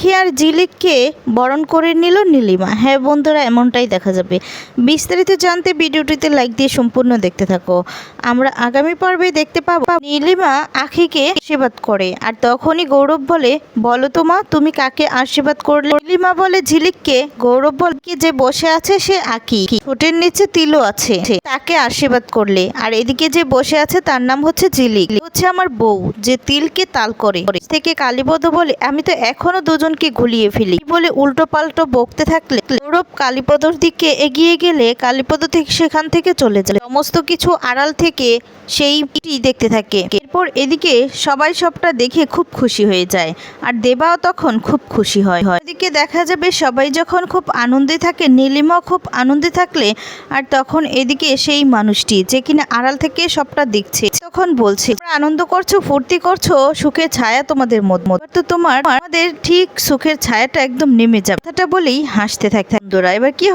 আখি আর জিলিককে বরণ করে নিল নীলিমা। হ্যাঁ বন্ধুরা, এমনটাই দেখা যাবে। বিস্তারিত জানতে ভিডিওটিতে লাইক দিয়ে সম্পূর্ণ দেখতে থাকো। আমরা আগামী পর্বে দেখতে পাবো নীলিমা আখিকে আশীর্বাদ করে। আর তখনই গৌরব বলে, বলো তো মা, তুমি কাকে আশীর্বাদ করলে? নীলিমা বলে ঝিলিককে গৌরব বলে, কি যে বসে আছে সে আঁকি। ঠোঁটের নিচে তিলও আছে তাকে আশীর্বাদ করলে। আর এদিকে যে বসে আছে তার নাম হচ্ছে ঝিলিক হচ্ছে আমার বউ, যে তিলকে তাল করে। থেকে কালীপদ বলে, আমি তো এখনও দুজনকে গুলিয়ে ফেলি বলে উল্টো পাল্টো বকতে থাকলে সৌরভ কালীপদর দিকে এগিয়ে গেলে কালীপদ থেকে সেখান থেকে চলে যায়। সমস্ত কিছু আড়াল থেকে সেইটি দেখতে থাকে। এরপর এদিকে সবাই সবটা দেখে খুব খুশি হয়ে যায়। আর দেবাও তখন খুব খুশি হয়। এদিকে দেখা যাবে সবাই যখন খুব আনন্দে থাকে, নীলিমাও খুব আনন্দে থাকলে আর তখন এদিকে সেই মানুষটি যে কিনা আড়াল থেকে সবটা দেখছে। তখন বলছে, "তোমরা আনন্দ করছ, ফুর্তি করছ, সুখের ছায়া তোমাদের মত তো তোমার আমাদের ঠিক সুখের ছায়াটা একদম নেমে যাবে। কথাটা বলেই হাসতে থাকে। বন্ধুরা, এবার কি